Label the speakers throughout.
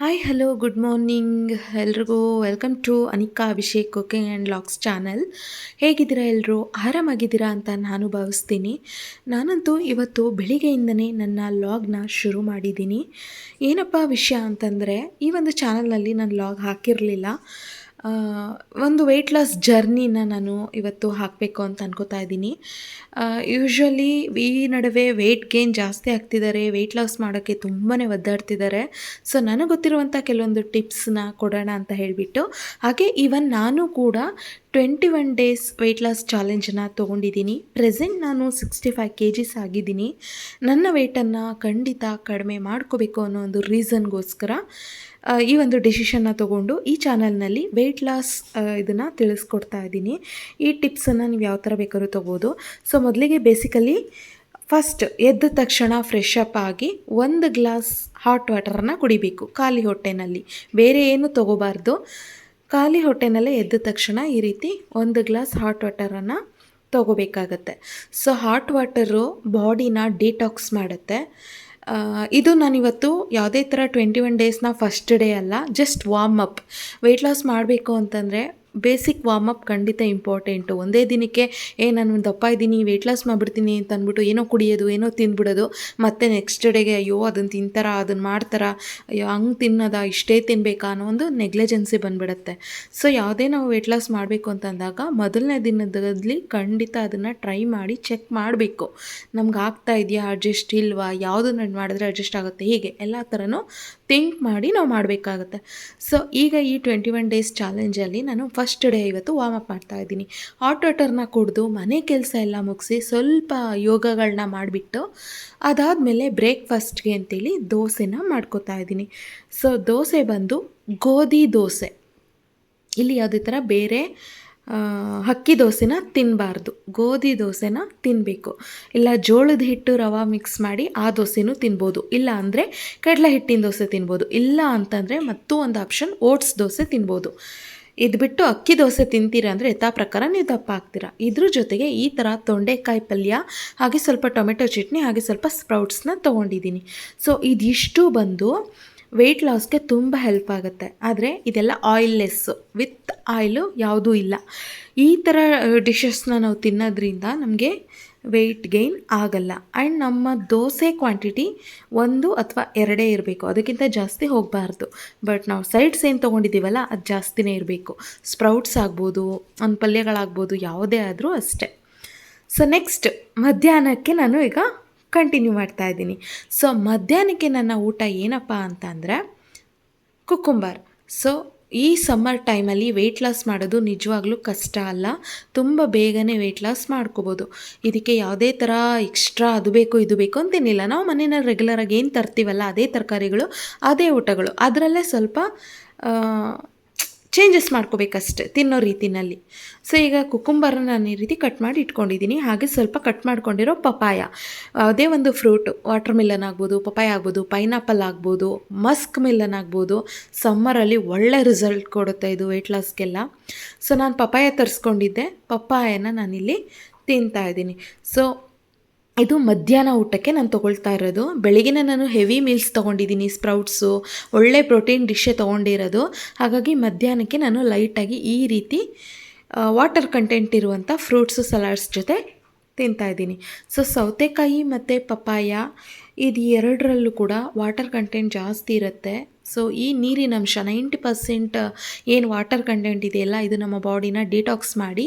Speaker 1: Hi hello good morning ಎಲ್ರಿಗೂ welcome to Anika Abhishek cooking and logs channel ಹೇಗಿದ್ದೀರಾ ಎಲ್ಲರೂ ಆರಾಮಾಗಿದ್ದೀರಾ ಅಂತ ನಾನು ಭಾವಿಸ್ತೀನಿ. ನಾನಂತೂ ಇವತ್ತು ಬೆಳಿಗ್ಗೆಯಿಂದನೇ ನನ್ನ ಲಾಗ್ನ ಶುರು ಮಾಡಿದ್ದೀನಿ. ಏನಪ್ಪ ವಿಷಯ ಅಂತಂದರೆ, ಈ ಒಂದು ಚಾನಲ್ನಲ್ಲಿ ನಾನು ಲಾಗ್ ಹಾಕಿರಲಿಲ್ಲ. ಒಂದು ವೆಯ್ಟ್ ಲಾಸ್ ಜರ್ನಿನ ನಾನು ಇವತ್ತು ಹಾಕಬೇಕು ಅಂತ ಅನ್ಕೋತಾ ಇದ್ದೀನಿ. ಯೂಶ್ವಲಿ ಈ ನಡುವೆ ವೆಯ್ಟ್ ಗೇನ್ ಜಾಸ್ತಿ ಆಗ್ತಿದ್ದಾರೆ ವೆಯ್ಟ್ ಲಾಸ್ ಮಾಡೋಕ್ಕೆ ತುಂಬಾ ಒದ್ದಾಡ್ತಿದ್ದಾರೆ ಸೊ ನನಗೆ ಗೊತ್ತಿರುವಂಥ ಕೆಲವೊಂದು ಟಿಪ್ಸ್ನ ಕೊಡೋಣ ಅಂತ ಹೇಳಿಬಿಟ್ಟು, ಹಾಗೆ ಈವನ್ ನಾನು ಕೂಡ twenty one days weight loss ಚಾಲೆಂಜನ್ನು ತೊಗೊಂಡಿದ್ದೀನಿ. ಪ್ರೆಸೆಂಟ್ ನಾನು ಸಿಕ್ಸ್ಟಿ ಫೈವ್ ಕೆ ಜಿಸ್ ಆಗಿದ್ದೀನಿ. ನನ್ನ ವೆಯ್ಟನ್ನು ಖಂಡಿತ ಕಡಿಮೆ ಮಾಡ್ಕೋಬೇಕು ಅನ್ನೋ ಒಂದು ರೀಸನ್ಗೋಸ್ಕರ ಈ ಒಂದು ಡಿಸಿಷನ್ನ ತೊಗೊಂಡು ಈ ಚಾನಲ್ನಲ್ಲಿ ವೆಯ್ಟ್ ಲಾಸ್ ಇದನ್ನು ತಿಳಿಸ್ಕೊಡ್ತಾ ಇದ್ದೀನಿ. ಈ ಟಿಪ್ಸನ್ನು ನೀವು ಯಾವ ಥರ ಬೇಕಾದ್ರೂ ತೊಗೋಬೋದು. ಸೊ ಮೊದಲಿಗೆ ಬೇಸಿಕಲಿ ಫಸ್ಟ್ ಎದ್ದ ತಕ್ಷಣ ಫ್ರೆಶ್ ಅಪ್ ಆಗಿ ಒಂದು ಗ್ಲಾಸ್ ಹಾಟ್ ವಾಟರನ್ನು ಕುಡಿಬೇಕು ಖಾಲಿ ಹೊಟ್ಟೆನಲ್ಲಿ. ಬೇರೆ ಏನು ತೊಗೋಬಾರ್ದು. ಖಾಲಿ ಹೊಟ್ಟೆನಲ್ಲೇ ಎದ್ದ ತಕ್ಷಣ ಈ ರೀತಿ ಒಂದು ಗ್ಲಾಸ್ ಹಾಟ್ ವಾಟರನ್ನು ತೊಗೋಬೇಕಾಗತ್ತೆ. ಸೊ ಹಾಟ್ ವಾಟರು ಬಾಡಿನ ಡಿಟಾಕ್ಸ್ ಮಾಡುತ್ತೆ. ಇದು ನಾನಿವತ್ತು ಯಾವುದೇ ಥರ ಟ್ವೆಂಟಿ ಒನ್ ಡೇಸ್ನ ಫಸ್ಟ್ ಡೇ ಅಲ್ಲ just warm up weight loss ಮಾಡಬೇಕು ಅಂತಂದರೆ ಬೇಸಿಕ್ ವಾರ್ಮಪ್ ಖಂಡಿತ ಇಂಪಾರ್ಟೆಂಟು ಒಂದೇ ದಿನಕ್ಕೆ, ಏ, ನಾನು ದಪ್ಪ ಇದ್ದೀನಿ ವೆಯ್ಟ್ ಲಾಸ್ ಮಾಡಿಬಿಡ್ತೀನಿ ಅಂತ ಅಂದ್ಬಿಟ್ಟು ಏನೋ ಕುಡಿಯೋದು, ಏನೋ ತಿಂದ್ಬಿಡೋದು. ಮತ್ತು ನೆಕ್ಸ್ಟ್ ಡೇಗೆ ಅಯ್ಯೋ ಅದನ್ನು ತಿಂತಾರ ಅದನ್ನು ಮಾಡ್ತಾರ, ಅಯ್ಯೋ, ಹಂಗೆ ತಿನ್ನೋದ, ಇಷ್ಟೇ ತಿನ್ನಬೇಕಾ ಅನ್ನೋ ಒಂದು ನೆಗ್ಲೆಜೆನ್ಸಿ ಬಂದ್ಬಿಡುತ್ತೆ. ಸೊ ಯಾವುದೇ ನಾವು ವೆಯ್ಟ್ ಲಾಸ್ ಮಾಡಬೇಕು ಅಂತಂದಾಗ ಮೊದಲನೇ ದಿನದಲ್ಲಿ ಖಂಡಿತ ಅದನ್ನು ಟ್ರೈ ಮಾಡಿ ಚೆಕ್ ಮಾಡಬೇಕು. ನಮ್ಗೆ ಆಗ್ತಾ ಇದೆಯಾ ಅಡ್ಜಸ್ಟ್ ಇಲ್ವಾ ಯಾವುದನ್ನು ಮಾಡಿದ್ರೆ ಅಡ್ಜಸ್ಟ್ ಆಗುತ್ತೆ, ಹೀಗೆ ಎಲ್ಲ ಥರನೂ ಥಿಂಕ್ ಮಾಡಿ ನಾವು ಮಾಡಬೇಕಾಗತ್ತೆ. ಸೊ ಈಗ ಈ ಟ್ವೆಂಟಿ ಒನ್ ಡೇಸ್ ಚಾಲೆಂಜಲ್ಲಿ ನಾನು ಫಸ್ಟ್ ಡೇ ಇವತ್ತು ವಾರ್ಮ್ ಅಪ್ ಮಾಡ್ತಾ ಇದ್ದೀನಿ. ಹಾಟ್ ವಾಟರ್ನ ಕುಡಿದು ಮನೆ ಕೆಲಸ ಎಲ್ಲ ಮುಗಿಸಿ ಸ್ವಲ್ಪ ಯೋಗಗಳನ್ನ ಮಾಡಿಬಿಟ್ಟು ಅದಾದಮೇಲೆ ಬ್ರೇಕ್ಫಾಸ್ಟ್ಗೆ ಅಂತೇಳಿ ದೋಸೆನ ಮಾಡ್ಕೋತಾ ಇದ್ದೀನಿ. ಸೊ ದೋಸೆ ಬಂದು ಗೋಧಿ ದೋಸೆ. ಇಲ್ಲಿ ಯಾವುದೇ ಥರ ಬೇರೆ ಅಕ್ಕಿ ದೋಸೆನ ತಿನ್ನಬಾರ್ದು ಗೋಧಿ ದೋಸೆನ ತಿನ್ನಬೇಕು ಇಲ್ಲ ಜೋಳದ ಹಿಟ್ಟು ರವೆ ಮಿಕ್ಸ್ ಮಾಡಿ ಆ ದೋಸೆನೂ ತಿನ್ಬೋದು. ಇಲ್ಲ ಅಂದರೆ ಕಡಲೆ ಹಿಟ್ಟಿನ ದೋಸೆ ತಿನ್ಬೋದು. ಇಲ್ಲ ಅಂತಂದರೆ ಮತ್ತೂ ಒಂದು ಆಪ್ಷನ್ ಓಟ್ಸ್ ದೋಸೆ ತಿನ್ಬೋದು. ಇದು ಬಿಟ್ಟು ಅಕ್ಕಿ ದೋಸೆ ತಿಂತೀರಾ ಅಂದರೆ ಯಥಾ ಪ್ರಕಾರ ನೀವು ದಪ್ಪ ಆಗ್ತೀರಾ. ಇದ್ರ ಜೊತೆಗೆ ಈ ಥರ ತೊಂಡೆಕಾಯಿ ಪಲ್ಯ, ಹಾಗೆ ಸ್ವಲ್ಪ ಟೊಮೆಟೊ ಚಟ್ನಿ, ಹಾಗೆ ಸ್ವಲ್ಪ ಸ್ಪ್ರೌಟ್ಸ್ನ ತೊಗೊಂಡಿದ್ದೀನಿ ಸೊ ಇದಿಷ್ಟು ಬಂದು ವೆಯ್ಟ್ ಲಾಸ್ಗೆ ತುಂಬ ಹೆಲ್ಪ್ ಆಗುತ್ತೆ. ಆದರೆ ಇದೆಲ್ಲ ಆಯಿಲ್ಲೆಸ್ಸು ವಿತ್ ಆಯಿಲು ಯಾವುದೂ ಇಲ್ಲ. ಈ ಥರ ಡಿಶಸ್ನ ನಾವು ತಿನ್ನೋದ್ರಿಂದ ನಮಗೆ ವೆಯ್ಟ್ ಗೈನ್ ಆಗಲ್ಲ. ಆ್ಯಂಡ್ ನಮ್ಮ ದೋಸೆ ಕ್ವಾಂಟಿಟಿ ಒಂದು ಅಥವಾ ಎರಡೇ ಇರಬೇಕು. ಅದಕ್ಕಿಂತ ಜಾಸ್ತಿ ಹೋಗಬಾರ್ದು. ಬಟ್ ನಾವು ಸೈಡ್ಸ್ ಏನು ತೊಗೊಂಡಿದ್ದೀವಲ್ಲ, ಅದು ಜಾಸ್ತಿನೇ ಇರಬೇಕು. ಸ್ಪ್ರೌಟ್ಸ್ ಆಗ್ಬೋದು ಒಂದು ಪಲ್ಯಗಳಾಗ್ಬೋದು ಯಾವುದೇ ಆದರೂ ಅಷ್ಟೇ. ಸೊ ನೆಕ್ಸ್ಟ್ ಮಧ್ಯಾಹ್ನಕ್ಕೆ ನಾನು ಈಗ ಕಂಟಿನ್ಯೂ ಮಾಡ್ತಾ ಇದ್ದೀನಿ. ಸೊ ಮಧ್ಯಾಹ್ನಕ್ಕೆ ನನ್ನ ಊಟ ಏನಪ್ಪ ಅಂತಂದರೆ ಅಂದರೆ ಕುಕ್ಕುಂಬರ್ ಸೊ ಈ ಸಮ್ಮರ್ ಟೈಮಲ್ಲಿ ವೆಯ್ಟ್ ಲಾಸ್ ಮಾಡೋದು ನಿಜವಾಗ್ಲೂ ಕಷ್ಟ ಅಲ್ಲ. ತುಂಬ ಬೇಗನೆ ವೆಯ್ಟ್ ಲಾಸ್ ಮಾಡ್ಕೋಬೋದು. ಇದಕ್ಕೆ ಯಾವುದೇ ಥರ ಎಕ್ಸ್ಟ್ರಾ ಅದು ಬೇಕು, ಇದು ಬೇಕು ಅಂತೇನಿಲ್ಲ ನಾವು ಮನೇನ ರೆಗ್ಯುಲರಾಗಿ ಏನು ತರ್ತೀವಲ್ಲ, ಅದೇ ತರಕಾರಿಗಳು, ಅದೇ ಊಟಗಳು. ಅದರಲ್ಲೇ ಸ್ವಲ್ಪ ಚೇಂಜಸ್ ಮಾಡ್ಕೋಬೇಕಷ್ಟೆ ತಿನ್ನೋ ರೀತಿನಲ್ಲಿ. ಸೊ ಈಗ ಕುಕುಂಬರನ್ನ ನಾನು ಈ ರೀತಿ ಕಟ್ ಮಾಡಿ ಇಟ್ಕೊಂಡಿದ್ದೀನಿ. ಹಾಗೆ ಸ್ವಲ್ಪ ಕಟ್ ಮಾಡ್ಕೊಂಡಿರೋ ಪಪಾಯ ಅದೇ ಒಂದು ಫ್ರೂಟ್ ವಾಟರ್ ಮಿಲನ್ ಆಗ್ಬೋದು ಪಪಾಯ ಆಗ್ಬೋದು ಪೈನಾಪಲ್ ಆಗ್ಬೋದು ಮಸ್ಕ್ ಮಿಲನ್ ಆಗ್ಬೋದು ಸಮ್ಮರಲ್ಲಿ ಒಳ್ಳೆ ರಿಸಲ್ಟ್ ಕೊಡುತ್ತೆ ಇದು ವೆಯ್ಟ್ ಲಾಸ್ಗೆಲ್ಲ ಸೊ ನಾನು ಪಪಾಯ ತರಿಸ್ಕೊಂಡಿದ್ದೆ. ಪಪ್ಪಾಯನ ನಾನಿಲ್ಲಿ ತಿಂತಾ ಇದ್ದೀನಿ. ಸೊ ಇದು ಮಧ್ಯಾಹ್ನ ಊಟಕ್ಕೆ ನಾನು ತೊಗೊಳ್ತಾ ಇರೋದು. ಬೆಳಗಿನ ನಾನು ಹೆವಿ ಮೀಲ್ಸ್ ತೊಗೊಂಡಿದ್ದೀನಿ ಸ್ಪ್ರೌಟ್ಸು ಒಳ್ಳೆ ಪ್ರೋಟೀನ್ ಡಿಶ್ಶೇ ತೊಗೊಂಡಿರೋದು. ಹಾಗಾಗಿ ಮಧ್ಯಾಹ್ನಕ್ಕೆ ನಾನು ಲೈಟಾಗಿ ಈ ರೀತಿ ವಾಟರ್ ಕಂಟೆಂಟ್ ಇರುವಂಥ ಫ್ರೂಟ್ಸು ಸಲಾಡ್ಸ್ ಜೊತೆ ತಿಂತಾ ಇದ್ದೀನಿ. ಸೊ ಸೌತೆಕಾಯಿ ಮತ್ತು ಪಪ್ಪಾಯ, ಇದು ಎರಡರಲ್ಲೂ ಕೂಡ ವಾಟರ್ ಕಂಟೆಂಟ್ ಜಾಸ್ತಿ ಇರುತ್ತೆ. ಸೊ ಈ ನೀರಿನ ಅಂಶ ನೈಂಟಿ ಪರ್ಸೆಂಟ್ ಏನು ವಾಟರ್ ಕಂಟೆಂಟ್ ಇದೆಯಲ್ಲ, ಇದು ನಮ್ಮ ಬಾಡಿನ ಡಿಟಾಕ್ಸ್ ಮಾಡಿ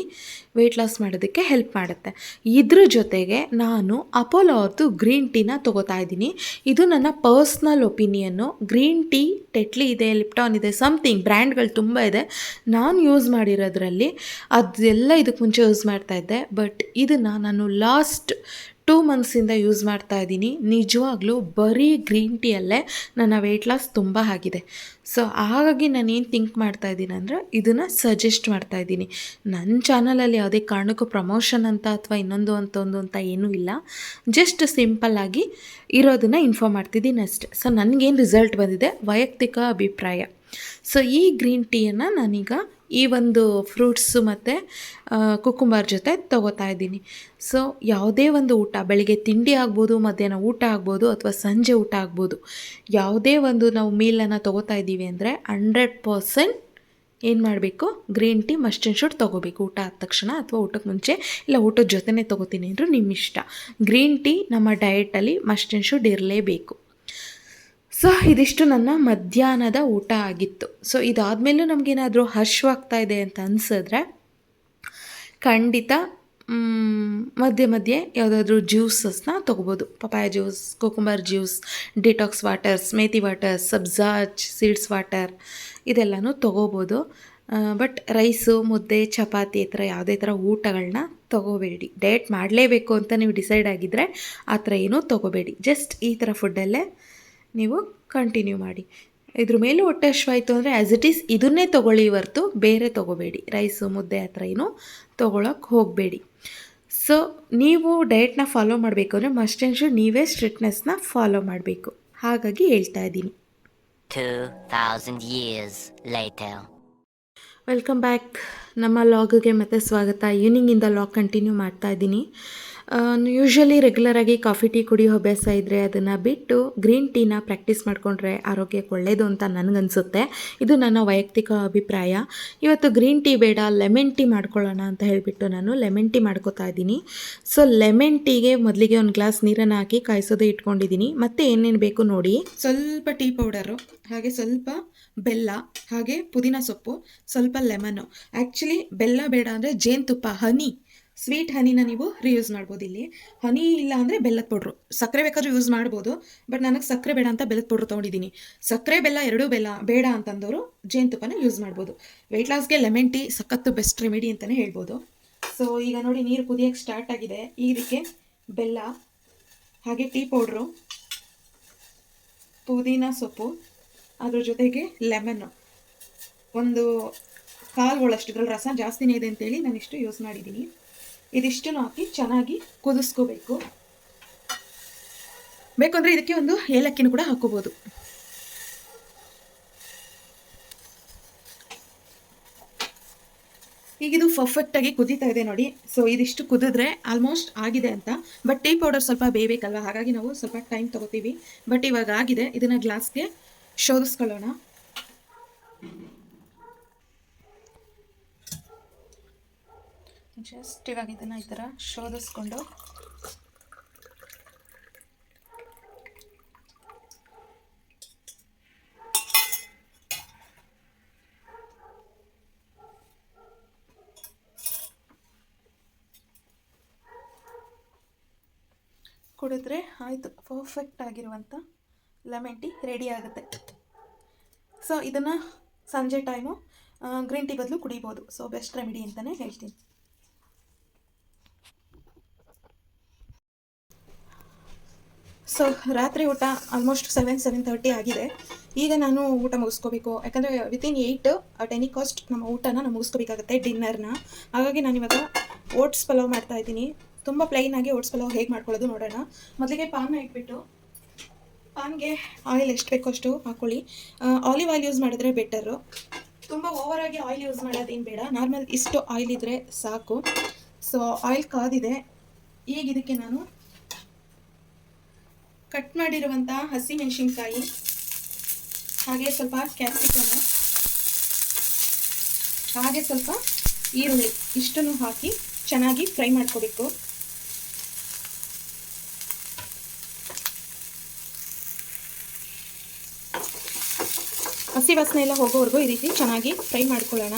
Speaker 1: ವೆಯ್ಟ್ ಲಾಸ್ ಮಾಡೋದಕ್ಕೆ ಹೆಲ್ಪ್ ಮಾಡುತ್ತೆ. ಇದ್ರ ಜೊತೆಗೆ ನಾನು ಅಪೋಲೋ ಅವ್ರದ್ದು ಗ್ರೀನ್ ಟೀನ ತೊಗೋತಾ ಇದ್ದೀನಿ. ಇದು ನನ್ನ personal opinion green tea Tetley ಇದೆ ಲಿಪ್ಟಾನ್ ಇದೆ ಸಮಥಿಂಗ್ ಬ್ರ್ಯಾಂಡ್ಗಳು ತುಂಬ ಇದೆ. ನಾನು ಯೂಸ್ ಮಾಡಿರೋದ್ರಲ್ಲಿ ಅದೆಲ್ಲ ಇದಕ್ಕೆ ಮುಂಚೆ ಯೂಸ್ ಮಾಡ್ತಾ ಇದ್ದೆ. ಬಟ್ ಇದನ್ನು ನಾನು ಲಾಸ್ಟ್ ಟೂ ಮಂತ್ಸಿಂದ ಯೂಸ್ ಮಾಡ್ತಾ ಇದ್ದೀನಿ. ನಿಜವಾಗ್ಲೂ ಬರೀ ಗ್ರೀನ್ ಟೀಯಲ್ಲೇ ನನ್ನ ವೆಯ್ಟ್ ಲಾಸ್ ತುಂಬ ಆಗಿದೆ. ಸೊ ಹಾಗಾಗಿ ನಾನು ಏನು ಥಿಂಕ್ ಮಾಡ್ತಾ ಇದ್ದೀನಿ ಅಂದರೆ ಇದನ್ನು ಸಜೆಸ್ಟ್ ಮಾಡ್ತಾ ಇದ್ದೀನಿ. ನನ್ನ ಚಾನಲಲ್ಲಿ ಯಾವುದೇ ಕಾರಣಕ್ಕೂ ಪ್ರಮೋಷನ್ ಅಂತ ಅಥವಾ ಇನ್ನೊಂದು ಅಂತ ಒಂದು ಅಂತ ಏನೂ ಇಲ್ಲ. ಜಸ್ಟ್ ಸಿಂಪಲ್ಲಾಗಿ ಇರೋದನ್ನು ಇನ್ಫಾರ್ಮ್ ಮಾಡ್ತಿದ್ದೀನಿ ಅಷ್ಟೆ. ಸೊ ನನಗೇನು ರಿಸಲ್ಟ್ ಬಂದಿದೆ? ವೈಯಕ್ತಿಕ ಅಭಿಪ್ರಾಯ. ಸೊ ಈ ಗ್ರೀನ್ ಟೀಯನ್ನು ನಾನೀಗ
Speaker 2: ಈ ಒಂದು ಫ್ರೂಟ್ಸು ಮತ್ತು ಕುಕುಂಬರ್ ಜೊತೆ ತೊಗೋತಾ ಇದ್ದೀನಿ. ಸೊ ಯಾವುದೇ ಒಂದು ಊಟ, ಬೆಳಿಗ್ಗೆ ತಿಂಡಿ ಆಗ್ಬೋದು, ಮಧ್ಯಾಹ್ನ ಊಟ ಆಗ್ಬೋದು, ಅಥವಾ ಸಂಜೆ ಊಟ ಆಗ್ಬೋದು, ಯಾವುದೇ ಒಂದು ನಾವು ಮೀಲನ್ನು ತೊಗೋತಾ ಇದ್ದೀವಿ ಅಂದರೆ ಹಂಡ್ರೆಡ್ ಪರ್ಸೆಂಟ್ ಏನು ಮಾಡಬೇಕು? Green tea must shoot should ತೊಗೋಬೇಕು. ಊಟ ಆದ ತಕ್ಷಣ ಅಥವಾ ಊಟಕ್ಕೆ ಮುಂಚೆ, ಇಲ್ಲ ಊಟದ ಜೊತೆನೇ ತೊಗೋತೀನಿ ಅಂದರೂ ನಿಮ್ಮ ಇಷ್ಟ ಗ್ರೀನ್ ಟೀ ನಮ್ಮ ಡಯೆಟಲ್ಲಿ ಮಸ್ಟ್ ಶುಡ್ ಇರಲೇಬೇಕು. ಸೊ, ಇದಿಷ್ಟು ನನ್ನ ಮಧ್ಯಾಹ್ನದ ಊಟ ಆಗಿತ್ತು. ಸೊ, ಇದಾದಮೇಲೂ ನಮಗೇನಾದರೂ ಹರ್ಷವಾಗ್ತಾ ಇದೆ ಅಂತ ಅನಿಸಿದ್ರೆ ಖಂಡಿತ ಮಧ್ಯೆ ಮಧ್ಯೆ ಯಾವುದಾದ್ರೂ ಜ್ಯೂಸಸ್ನ ತೊಗೋಬೋದು. Papaya juice cucumber juice detox waters ಸ್ಮೇತಿ water ಸಬ್ಜಾಜ್ ಸೀಡ್ಸ್ ವಾಟರ್ ಇದೆಲ್ಲನೂ ತೊಗೋಬೋದು. ಬಟ್ ರೈಸು ಮುದ್ದೆ, ಚಪಾತಿ ಈ ಥರ ಯಾವುದೇ ಥರ ಊಟಗಳನ್ನ ತೊಗೋಬೇಡಿ. ಡಯಟ್ ಮಾಡಲೇಬೇಕು ಅಂತ ನೀವು ಡಿಸೈಡ್ ಆಗಿದ್ದರೆ ಆ ಥರ ಏನೂ ತೊಗೋಬೇಡಿ. ಜಸ್ಟ್ ಈ ಥರ ಫುಡ್ಡಲ್ಲೇ ನೀವು ಕಂಟಿನ್ಯೂ ಮಾಡಿ. ಇದ್ರ ಮೇಲೂ ಹೊಟ್ಟೆ ಹಶ್ವಾಯಿತು ಅಂದರೆ ಆ್ಯಸ್ ಇಟ್ ಈಸ್ ಇದನ್ನೇ ತೊಗೊಳ್ಳಿ ಹೊರ್ತು ಬೇರೆ ತೊಗೋಬೇಡಿ. ರೈಸು ಮುದ್ದೆ ಆ ಥರ ಏನು ತೊಗೊಳಕ್ಕೆ ಹೋಗಬೇಡಿ. ಸೊ ನೀವು ಡಯಟ್ನ ಫಾಲೋ ಮಾಡಬೇಕು ಅಂದರೆ ಮಸ್ಟ್ ಆ್ಯಂಡ್ ಶುಡ್ ನೀವೇ ಸ್ಟ್ರಿಕ್ಟ್ನೆಸ್ನ ಫಾಲೋ ಮಾಡಬೇಕು. ಹಾಗಾಗಿ ಹೇಳ್ತಾ ಇದ್ದೀನಿ.
Speaker 3: 2000 years later.
Speaker 2: ವೆಲ್ಕಮ್ ಬ್ಯಾಕ್ ನಮ್ಮ ಲಾಗ್ಗೆ ಮತ್ತೆ ಸ್ವಾಗತ. ಈವ್ನಿಂಗಿಂದ ಲಾಗ್ ಕಂಟಿನ್ಯೂ ಮಾಡ್ತಾ ಇದ್ದೀನಿ. ಯೂಶ್ವಲಿ ರೆಗ್ಯುಲರಾಗಿ ಕಾಫಿ ಟೀ ಕುಡಿಯೋ ಅಭ್ಯಾಸ ಇದ್ದರೆ ಅದನ್ನು ಬಿಟ್ಟು ಗ್ರೀನ್ ಟೀನ ಪ್ರಾಕ್ಟೀಸ್ ಮಾಡಿಕೊಂಡ್ರೆ ಆರೋಗ್ಯಕ್ಕೆ ಒಳ್ಳೆಯದು ಅಂತ ನನಗನ್ಸುತ್ತೆ. ಇದು ನನ್ನ ವೈಯಕ್ತಿಕ ಅಭಿಪ್ರಾಯ. ಇವತ್ತು ಗ್ರೀನ್ ಟೀ ಬೇಡ ಲೆಮನ್ ಟೀ ಮಾಡ್ಕೊಳ್ಳೋಣ ಅಂತ ಹೇಳಿಬಿಟ್ಟು ನಾನು ಲೆಮನ್ ಟೀ ಮಾಡ್ಕೋತಾ ಇದ್ದೀನಿ. ಸೊ ಲೆಮನ್ ಟೀಗೆ ಮೊದಲಿಗೆ ಒಂದು ಗ್ಲಾಸ್ ನೀರನ್ನು ಹಾಕಿ ಕಾಯಿಸೋದೇ ಇಟ್ಕೊಂಡಿದ್ದೀನಿ. ಮತ್ತೆ ಏನೇನು ಬೇಕು ನೋಡಿ. ಸ್ವಲ್ಪ ಟೀ ಪೌಡರು ಹಾಗೆ ಸ್ವಲ್ಪ ಬೆಲ್ಲ, ಹಾಗೆ ಪುದೀನ ಸೊಪ್ಪು, ಸ್ವಲ್ಪ ಲೆಮನ್ನು ಆ್ಯಕ್ಚುಲಿ ಬೆಲ್ಲ ಬೇಡ ಅಂದರೆ ಜೇನುತುಪ್ಪ ಹನಿ ಸ್ವೀಟ್ ಹನಿನ ನೀವು ರಿಯೂಸ್ ಮಾಡ್ಬೋದು ಇಲ್ಲಿ. ಹನಿ ಇಲ್ಲ ಅಂದರೆ ಬೆಲ್ಲದ ಪೌಡ್ರು ಸಕ್ಕರೆ ಬೇಕಾದ್ರೂ ಯೂಸ್ ಮಾಡ್ಬೋದು ಬಟ್ ನನಗೆ ಸಕ್ಕರೆ ಬೇಡ ಅಂತ ಬೆಲ್ಲದ ಪೌಡ್ರು ತೊಗೊಂಡಿದ್ದೀನಿ. ಸಕ್ಕರೆ, ಬೆಲ್ಲ ಎರಡೂ ಬೆಲ್ಲ ಬೇಡ ಅಂತಂದವರು ಜೇನುತುಪ್ಪನ ಯೂಸ್ ಮಾಡ್ಬೋದು. ವೆಯ್ಟ್ ಲಾಸ್ಗೆ ಲೆಮನ್ ಟೀ ಸಖತ್ತು ಬೆಸ್ಟ್ ರೆಮಿಡಿ ಅಂತಲೇ ಹೇಳ್ಬೋದು. ಸೊ ಈಗ ನೋಡಿ ನೀರು ಕುದಿಯೋಕ್ಕೆ ಸ್ಟಾರ್ಟ್ ಆಗಿದೆ. ಇದಕ್ಕೆ ಬೆಲ್ಲ, ಹಾಗೆ ಟೀ ಪೌಡ್ರು ಪುದೀನ ಸೊಪ್ಪು, ಅದ್ರ ಜೊತೆಗೆ ಲೆಮನ್ನು ಒಂದು ಕಾಲುಗಳಷ್ಟು, ಇದ್ರಲ್ಲಿ ರಸ ಜಾಸ್ತಿನೇ ಇದೆ ಅಂತೇಳಿ ಇಷ್ಟು ಯೂಸ್ ಮಾಡಿದ್ದೀನಿ. ಇದಿಷ್ಟನ್ನು ಹಾಕಿ ಚೆನ್ನಾಗಿ ಕುದಿಸ್ಕೋಬೇಕು. ಬೇಕಂದ್ರೆ ಇದಕ್ಕೆ ಒಂದು ಏಲಕ್ಕಿನೂ ಕೂಡ ಹಾಕೋಬಹುದು ಈಗ ಇದು ಪರ್ಫೆಕ್ಟಾಗಿ ಕುದೀತಾ ಇದೆ ನೋಡಿ. ಸೊ ಇದಿಷ್ಟು ಕುದಿದ್ರೆ ಆಲ್ಮೋಸ್ಟ್ ಆಗಿದೆ ಅಂತ. ಬಟ್ ಟೀ ಪೌಡರ್ ಸ್ವಲ್ಪ ಬೇಯಬೇಕಲ್ವ? ಹಾಗಾಗಿ ನಾವು ಸ್ವಲ್ಪ ಟೈಮ್ ತಗೋತೀವಿ. ಬಟ್ ಇವಾಗ ಆಗಿದೆ. ಇದನ್ನು ಗ್ಲಾಸ್ಗೆ ಶೋಧಿಸ್ಕೊಳ್ಳೋಣ. ಜಸ್ಟ್ ಇವಾಗ ಇದನ್ನು ಈ ಥರ ಶೋಧಿಸ್ಕೊಂಡು. ಕುಡಿದ್ರೆ ಆಯಿತು ಪರ್ಫೆಕ್ಟ್ ಆಗಿರುವಂಥ ಲೆಮನ್ ಟೀ ರೆಡಿ ಆಗುತ್ತೆ. ಸೊ ಇದನ್ನು ಸಂಜೆ ಟೈಮು ಗ್ರೀನ್ ಟೀ ಬದಲು ಕುಡಿಬೋದು. ಸೊ ಬೆಸ್ಟ್ ರೆಮಿಡಿ ಅಂತಲೇ ಹೇಳ್ತೀನಿ. ಸೊ ರಾತ್ರಿ ಊಟ ಆಲ್ಮೋಸ್ಟ್ ಸೆವೆನ್ ಸೆವೆನ್ ತರ್ಟಿ ಆಗಿದೆ. ಈಗ ನಾನು ಊಟ ಮುಗಿಸ್ಕೋಬೇಕು. ಯಾಕಂದರೆ ವಿತಿನ್ ಏಯ್ಟ್ ಟೆನಿ ಕಾಸ್ಟ್ ನಮ್ಮ ಊಟನ ನಾವು ಮುಗಿಸ್ಕೋಬೇಕಾಗುತ್ತೆ ಡಿನ್ನರ್ನ ಹಾಗಾಗಿ ನಾನು ಇವಾಗ ಓಟ್ಸ್ ಪಲಾವ್ ಮಾಡ್ತಾ ಇದ್ದೀನಿ. ತುಂಬ ಪ್ಲೈನಾಗಿ ಓಟ್ಸ್ ಪಲಾವ್ ಹೇಗೆ ಮಾಡ್ಕೊಳ್ಳೋದು ನೋಡೋಣ. ಮೊದಲಿಗೆ ಪಾನ್ನ ಇಟ್ಬಿಟ್ಟು ಪಾನ್ಗೆ ಆಯಿಲ್ ಎಷ್ಟು ಬೇಕೋ ಅಷ್ಟು ಹಾಕ್ಕೊಳ್ಳಿ ಆಲಿವ್ ಆಯಿಲ್ ಯೂಸ್ ಮಾಡಿದ್ರೆ ಬೆಟರು ತುಂಬ ಓವರಾಗಿ ಆಯಿಲ್ ಯೂಸ್ ಮಾಡೋದೇನು ಬೇಡ. ನಾರ್ಮಲ್ ಇಷ್ಟು ಆಯಿಲ್ ಇದ್ದರೆ ಸಾಕು. ಸೊ ಆಯಿಲ್ ಕಾದಿದೆ. ಈಗ ಇದಕ್ಕೆ ನಾನು ಕಟ್ ಮಾಡಿರುವಂಥ ಹಸಿ ಮೆಣಸಿನ್ಕಾಯಿ, ಹಾಗೆ ಸ್ವಲ್ಪ ಕ್ಯಾಪ್ಸಿಕಮ್ ಹಾಗೆ ಸ್ವಲ್ಪ ಈರುಳ್ಳಿ ಇಷ್ಟನ್ನು ಹಾಕಿ ಚೆನ್ನಾಗಿ ಫ್ರೈ ಮಾಡ್ಕೋಬೇಕು. ಹಸಿ ವಾಸನೆ ಎಲ್ಲ ಹೋಗೋವರೆಗೂ ಈ ರೀತಿ ಚೆನ್ನಾಗಿ ಫ್ರೈ ಮಾಡ್ಕೊಳ್ಳೋಣ.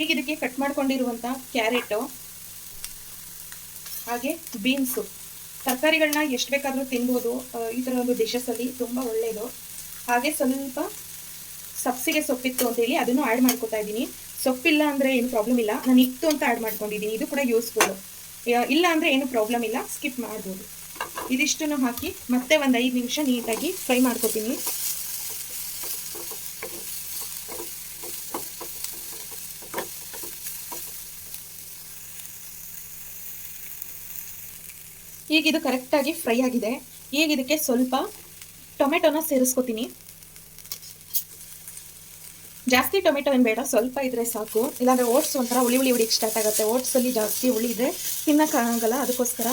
Speaker 2: ಈಗ ಇದಕ್ಕೆ ಕಟ್ ಮಾಡ್ಕೊಂಡಿರುವಂಥ ಕ್ಯಾರೆಟು ಹಾಗೆ ಬೀನ್ಸು ತರಕಾರಿಗಳನ್ನ ಎಷ್ಟು ಬೇಕಾದರೂ ತಿನ್ಬೋದು. ಈ ಥರ ಒಂದು ಡಿಶಸಲ್ಲಿ ತುಂಬ ಒಳ್ಳೆಯದು ಹಾಗೆ ಸ್ವಲ್ಪ ಸಬ್ಸಿಗೆ ಸೊಪ್ಪಿತ್ತು ಅಂತೇಳಿ ಅದನ್ನು ಆ್ಯಡ್ ಮಾಡ್ಕೊತಾ ಇದ್ದೀನಿ. ಸೊಪ್ಪಿಲ್ಲ ಅಂದರೆ ಏನು ಪ್ರಾಬ್ಲಮ್ ಇಲ್ಲ. ನಾನು ಇತ್ತು ಅಂತ ಆ್ಯಡ್ ಮಾಡ್ಕೊಂಡಿದ್ದೀನಿ. ಇದು ಕೂಡ ಯೂಸ್ಫುಲ್ಲು ಇಲ್ಲ ಅಂದರೆ ಏನು ಪ್ರಾಬ್ಲಮ್ ಇಲ್ಲ. ಸ್ಕಿಪ್ ಮಾಡ್ಬೋದು. ಇದಿಷ್ಟನ್ನು ಹಾಕಿ ಮತ್ತೆ ಒಂದು ಐದು ನಿಮಿಷ ನೀಟಾಗಿ ಫ್ರೈ ಮಾಡ್ಕೊತೀನಿ. ಈಗ ಇದು ಕರೆಕ್ಟಾಗಿ ಫ್ರೈ ಆಗಿದೆ. ಈಗ ಇದಕ್ಕೆ ಸ್ವಲ್ಪ ಟೊಮೆಟೊನ ಸೇರಿಸ್ಕೊತೀನಿ. ಜಾಸ್ತಿ ಟೊಮೆಟೊ ಏನು ಬೇಡ, ಸ್ವಲ್ಪ ಇದ್ರೆ ಸಾಕು. ಇಲ್ಲಾಂದ್ರೆ ಓಟ್ಸ್ ಒಂಥರ ಹುಳಿ ಹುಳಿ ಹುಡಿಗೆ ಸ್ಟಾರ್ಟ್ ಆಗುತ್ತೆ. ಓಟ್ಸಲ್ಲಿ ಜಾಸ್ತಿ ಹುಳಿ ಇದೆ. ತಿನ್ನೋಕ್ಕಾಗಲ್ಲ ಅದಕ್ಕೋಸ್ಕರ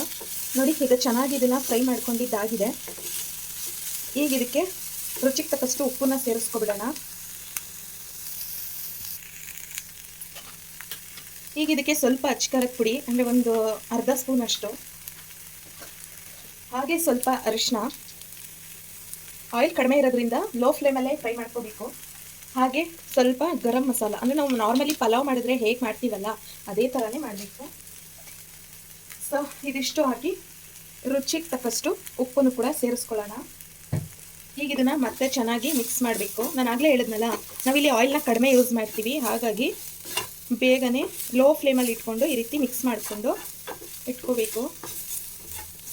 Speaker 2: ನೋಡಿ ಈಗ ಚೆನ್ನಾಗಿ ಇದನ್ನು ಫ್ರೈ ಮಾಡ್ಕೊಂಡಿದ್ದಾಗಿದೆ. ಈಗ ಇದಕ್ಕೆ ರುಚಿಗೆ ತಕ್ಕಷ್ಟು ಉಪ್ಪನ್ನ ಸೇರಿಸ್ಕೊಬಿಡೋಣ. ಈಗ ಇದಕ್ಕೆ ಸ್ವಲ್ಪ ಅಚ್ಕಾರದ ಪುಡಿ, ಅಂದರೆ ಒಂದು ಅರ್ಧ ಸ್ಪೂನ್ ಅಷ್ಟು ಹಾಗೆ ಸ್ವಲ್ಪ ಅರಿಶಿನ. ಆಯಿಲ್ ಕಡಿಮೆ ಇರೋದ್ರಿಂದ ಲೋ ಫ್ಲೇಮಲ್ಲೇ ಫ್ರೈ ಮಾಡ್ಕೋಬೇಕು. ಹಾಗೆ ಸ್ವಲ್ಪ ಗರಂ ಮಸಾಲ, ಅಂದರೆ ನಾವು ನಾರ್ಮಲಿ ಪಲಾವ್ ಮಾಡಿದ್ರೆ ಹೇಗೆ ಮಾಡ್ತೀವಲ್ಲ, ಅದೇ ಥರನೇ ಮಾಡಬೇಕು. ಸೊ ಇದಿಷ್ಟು ಹಾಕಿ ರುಚಿಗೆ ತಕ್ಕಷ್ಟು ಉಪ್ಪನ್ನು ಕೂಡ ಸೇರಿಸ್ಕೊಳ್ಳೋಣ. ಈಗ ಇದನ್ನು ಮತ್ತೆ ಚೆನ್ನಾಗಿ ಮಿಕ್ಸ್ ಮಾಡಬೇಕು. ನಾನು ಆಗಲೇ ಹೇಳಿದ್ನಲ್ಲ, ನಾವಿಲ್ಲಿ ಆಯಿಲ್ನ ಕಡಿಮೆ ಯೂಸ್ ಮಾಡ್ತೀವಿ, ಹಾಗಾಗಿ ಬೇಗನೆ ಲೋ ಫ್ಲೇಮಲ್ಲಿ ಇಟ್ಕೊಂಡು ಈ ರೀತಿ ಮಿಕ್ಸ್ ಮಾಡಿಕೊಂಡು ಇಟ್ಕೋಬೇಕು.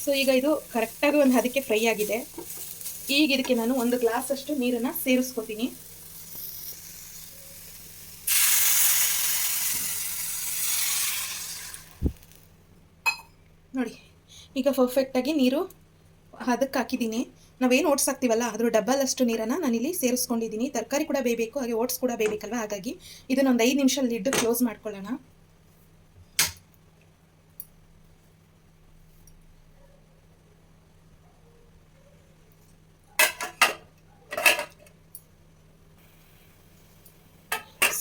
Speaker 2: ಸೊ ಈಗ ಇದು ಕರೆಕ್ಟಾಗಿ ಒಂದು ಅದಕ್ಕೆ ಫ್ರೈ ಆಗಿದೆ. ಈಗ ಇದಕ್ಕೆ ನಾನು ಒಂದು ಗ್ಲಾಸ್ ಅಷ್ಟು ನೀರನ್ನು ಸೇರಿಸ್ಕೊತೀನಿ. ನೋಡಿ, ಈಗ ಪರ್ಫೆಕ್ಟಾಗಿ ನೀರು ಅದಕ್ಕೆ ಹಾಕಿದ್ದೀನಿ. ನಾವೇನು ಓಟ್ಸ್ ಹಾಕ್ತೀವಲ್ಲ, ಅದ್ರ ಡಬಲ್ ಅಷ್ಟು ನೀರನ್ನು ನಾನಿಲ್ಲಿ ಸೇರಿಸ್ಕೊಂಡಿದ್ದೀನಿ. ತರಕಾರಿ ಕೂಡ ಬೇಯಬೇಕು, ಹಾಗೆ ಓಟ್ಸ್ ಕೂಡ ಬೇಯಬೇಕಲ್ವ? ಹಾಗಾಗಿ ಇದನ್ನೊಂದು ಐದು ನಿಮಿಷ ಲಿಡ್ ಕ್ಲೋಸ್ ಮಾಡ್ಕೊಳ್ಳೋಣ.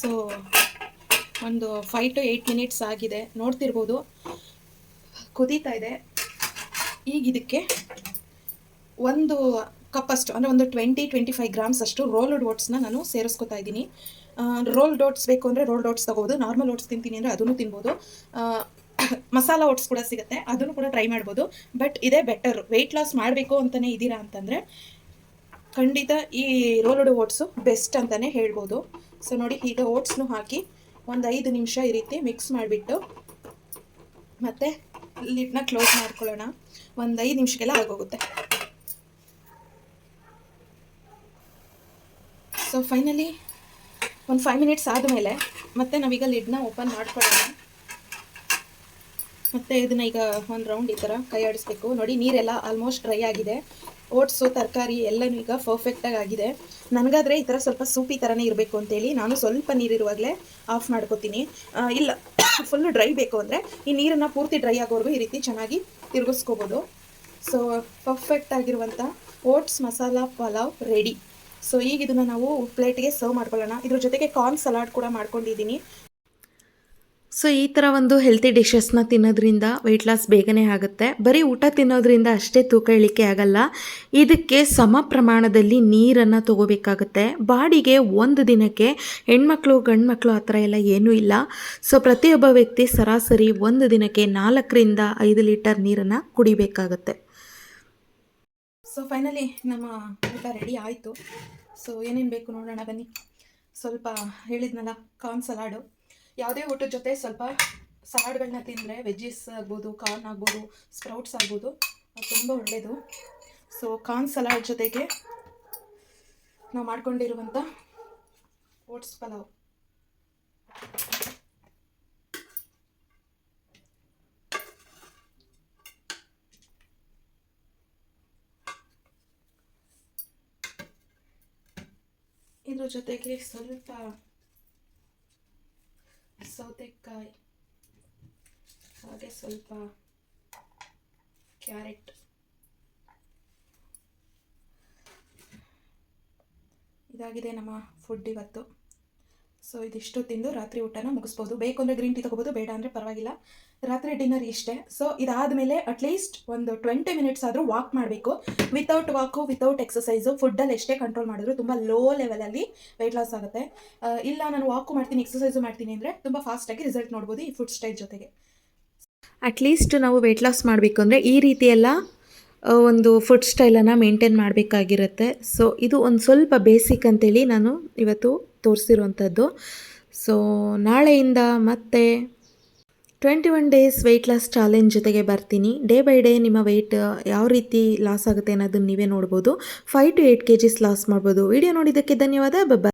Speaker 2: ಸೊ ಒಂದು ಫೈವ್ ಟು ಏಯ್ಟ್ ಮಿನಿಟ್ಸ್ ಆಗಿದೆ. ನೋಡ್ತಿರ್ಬೋದು. ಕುದೀತಾ ಇದೆ. ಈಗ ಇದಕ್ಕೆ ಒಂದು ಕಪ್ಪಷ್ಟು ಅಂದರೆ ಒಂದು twenty twenty five grams rolled rolled ಓಟ್ಸ್ನ ನಾನು ಸೇರಿಸ್ಕೊತಾ ಇದ್ದೀನಿ. ರೋಲ್ಡ್ ಡೋಟ್ಸ್ ಬೇಕು ಅಂದರೆ ರೋಲ್ಡ್ ಡೋಟ್ಸ್ ತೊಗೋಬೋದು. ನಾರ್ಮಲ್ ಓಟ್ಸ್ ತಿಂತೀನಿ ಅಂದರೆ ಅದನ್ನು ತಿನ್ಬೋದು. ಮಸಾಲ ಓಟ್ಸ್ ಕೂಡ ಸಿಗುತ್ತೆ. ಅದನ್ನು ಕೂಡ ಟ್ರೈ ಮಾಡ್ಬೋದು. ಬಟ್ ಇದೇ ಬೆಟರ್ ವೆಯ್ಟ್ ಲಾಸ್ ಮಾಡಬೇಕು ಅಂತಲೇ ಇದ್ದೀರಾ ಅಂತಂದರೆ ಖಂಡಿತ ಈ ರೋಲ್ಡ್ ಓಟ್ಸು ಬೆಸ್ಟ್ ಅಂತಲೇ ಹೇಳ್ಬೋದು. ಸೊ ನೋಡಿ, ಈಗ ಓಟ್ಸ್ನು ಹಾಕಿ ಒಂದು ಐದು ನಿಮಿಷ ಈ ರೀತಿ ಮಿಕ್ಸ್ ಮಾಡಿಬಿಟ್ಟು ಮತ್ತೆ ಲಿಡ್ನ ಕ್ಲೋಸ್ ಮಾಡ್ಕೊಳ್ಳೋಣ. ಒಂದು ಐದು ನಿಮಿಷಕ್ಕೆಲ್ಲ ಆಗೋಗುತ್ತೆ. ಸೊ ಫೈನಲಿ ಒಂದು ಫೈವ್ ಮಿನಿಟ್ಸ್ ಆದಮೇಲೆ ಮತ್ತೆ ನಾವೀಗ ಲಿಡ್ನ ಓಪನ್ ಮಾಡ್ಕೊಳ್ಳೋಣ. ಮತ್ತು ಇದನ್ನ ಈಗ ಒಂದು ರೌಂಡ್ ಈ ಥರ ಕೈ ಆಡಿಸ್ಬೇಕು ನೋಡಿ, ನೀರೆಲ್ಲ ಆಲ್ಮೋಸ್ಟ್ ಡ್ರೈ ಆಗಿದೆ. ಓಟ್ಸು, ತರಕಾರಿ ಎಲ್ಲನೂ ಈಗ ಪರ್ಫೆಕ್ಟಾಗಿ ಆಗಿದೆ. ನನಗಾದರೆ ಈ ಥರ ಸ್ವಲ್ಪ ಸೂಪಿ ಥರನೇ ಇರಬೇಕು ಅಂತೇಳಿ ನಾನು ಸ್ವಲ್ಪ ನೀರಿರುವಾಗಲೇ ಆಫ್ ಮಾಡ್ಕೋತೀನಿ. ಇಲ್ಲ ಫುಲ್ಲು ಡ್ರೈ ಬೇಕು ಅಂದರೆ ಈ ನೀರನ್ನು ಪೂರ್ತಿ ಡ್ರೈ ಆಗೋವರೆಗೂ ಈ ರೀತಿ ಚೆನ್ನಾಗಿ ತಿರುಗಿಸ್ಕೋಬೋದು. ಸೊ ಪರ್ಫೆಕ್ಟ್ ಆಗಿರುವಂಥ oats masala pulao ready so ಈಗ ಇದನ್ನು ನಾವು ಪ್ಲೇಟ್ಗೆ ಸರ್ವ್ ಮಾಡ್ಕೊಳ್ಳೋಣ. ಇದ್ರ ಜೊತೆಗೆ ಕಾರ್ನ್ ಸಲಾಡ್ ಕೂಡ ಮಾಡ್ಕೊಂಡಿದ್ದೀನಿ.
Speaker 1: ಸೊ ಈ ಥರ ಒಂದು ಹೆಲ್ತಿ ಡಿಶಸ್ನ ತಿನ್ನೋದ್ರಿಂದ ವೆಯ್ಟ್ ಲಾಸ್ ಬೇಗನೆ ಆಗುತ್ತೆ. ಬರೀ ಊಟ ತಿನ್ನೋದ್ರಿಂದ ಅಷ್ಟೇ ತೂಕ ಇಳಿಕೆ ಆಗಲ್ಲ. ಇದಕ್ಕೆ ಸಮ ಪ್ರಮಾಣದಲ್ಲಿ ನೀರನ್ನು ತಗೋಬೇಕಾಗುತ್ತೆ. ಬಾಡಿಗೆ ಒಂದು ದಿನಕ್ಕೆ ಹೆಣ್ಮಕ್ಳು, ಗಂಡ್ಮಕ್ಳು ಆ ಥರ ಎಲ್ಲ ಏನೂ ಇಲ್ಲ. ಸೊ ಪ್ರತಿಯೊಬ್ಬ ವ್ಯಕ್ತಿ ಸರಾಸರಿ ಒಂದು ದಿನಕ್ಕೆ ನಾಲ್ಕರಿಂದ ಐದು ಲೀಟರ್ ನೀರನ್ನು ಕುಡಿಬೇಕಾಗತ್ತೆ.
Speaker 2: ಸೊ ಫೈನಲಿ ನಮ್ಮ ಊಟ ರೆಡಿ ಆಯಿತು. ಸೊ ಏನೇನು ಬೇಕು ನೋಡೋಣ ಬನ್ನಿ. ಸ್ವಲ್ಪ ಹೇಳಿದ್ನಲ್ಲ ಕಾರ್ನ್ ಸಲಾಡು ಯಾವುದೇ ಊಟದ ಜೊತೆ ಸ್ವಲ್ಪ ಸಲಾಡ್ಗಳನ್ನ ತಿಂದರೆ ವೆಜ್ಜೀಸ್ ಆಗ್ಬೋದು, ಕಾರ್ನ್ ಆಗ್ಬೋದು, ಸ್ಪ್ರೌಟ್ಸ್ ಆಗ್ಬೋದು ತುಂಬ ಒಳ್ಳೆಯದು ಸೊ ಕಾರ್ನ್ ಸಲಾಡ್ ಜೊತೆಗೆ ನಾವು ಮಾಡ್ಕೊಂಡಿರುವಂಥ ಓಟ್ಸ್ ಪಲಾವ್. ಇದ್ರ ಜೊತೆಗೆ ಸ್ವಲ್ಪ ಸೌತೆಕಾಯಿ ಹಾಗೆ ಸ್ವಲ್ಪ ಕ್ಯಾರೆಟ್. ಇದಾಗಿದೆ ನಮ್ಮ ಫುಡ್ ಇವತ್ತು. ಸೊ ಇದಿಷ್ಟು ತಿಂದು ರಾತ್ರಿ ಊಟನ ಮುಗಿಸ್ಬೋದು. ಬೇಕು ಅಂದರೆ ಗ್ರೀನ್ ಟೀ ತೊಗೋಬೋದು, ಬೇಡ ಅಂದರೆ ಪರವಾಗಿಲ್ಲ. ರಾತ್ರಿ ಡಿನ್ನರ್ ಇಷ್ಟೇ. ಸೊ ಇದಾದಮೇಲೆ ಅಟ್ಲೀಸ್ಟ್ ಒಂದು ಟ್ವೆಂಟಿ ಮಿನಿಟ್ಸ್ ಆದರೂ ವಾಕ್ ಮಾಡಬೇಕು. ವಿತೌಟ್ ವಾಕು ವಿತೌಟ್ ಎಕ್ಸಸೈಸು ಫುಡ್ಡಲ್ಲಿ ಎಷ್ಟೇ ಕಂಟ್ರೋಲ್ ಮಾಡಿದ್ರು ತುಂಬ ಲೋ ಲೆವೆಲಲ್ಲಿ ವೆಯ್ಟ್ ಲಾಸ್ ಆಗುತ್ತೆ. ಇಲ್ಲ ನಾನು ವಾಕು ಮಾಡ್ತೀನಿ ಎಕ್ಸಸೈಸು ಮಾಡ್ತೀನಿ ಅಂದರೆ ತುಂಬ ಫಾಸ್ಟಾಗಿ ರಿಸಲ್ಟ್ ನೋಡ್ಬೋದು ಈ ಫುಡ್ ಸ್ಟೈಲ್ ಜೊತೆಗೆ.
Speaker 1: ಅಟ್ಲೀಸ್ಟ್ ನಾವು ವೆಯ್ಟ್ ಲಾಸ್ ಮಾಡಬೇಕು ಅಂದರೆ ಈ ರೀತಿ ಎಲ್ಲ ಒಂದು ಫುಡ್ ಸ್ಟೈಲನ್ನು ಮೇಂಟೈನ್ ಮಾಡಬೇಕಾಗಿರುತ್ತೆ. ಸೊ ಇದು ಒಂದು ಸ್ವಲ್ಪ ಬೇಸಿಕ್ ಅಂತೇಳಿ ನಾನು ಇವತ್ತು ತೋರಿಸಿರುವಂಥದ್ದು. ಸೊ ನಾಳೆಯಿಂದ ಮತ್ತೆ twenty one days weight loss challenge ಜೊತೆಗೆ ಬರ್ತೀನಿ. ಡೇ ಬೈ ಡೇ ನಿಮ್ಮ ವೆಯ್ಟ್ ಯಾವ ರೀತಿ ಲಾಸ್ ಆಗುತ್ತೆ ಅನ್ನೋದನ್ನು ನೀವೇ ನೋಡ್ಬೋದು. Five to eight K Gs loss ಮಾಡ್ಬೋದು. ವಿಡಿಯೋ ನೋಡಿದ್ದಕ್ಕೆ ಧನ್ಯವಾದ. ಬಬ್ಬ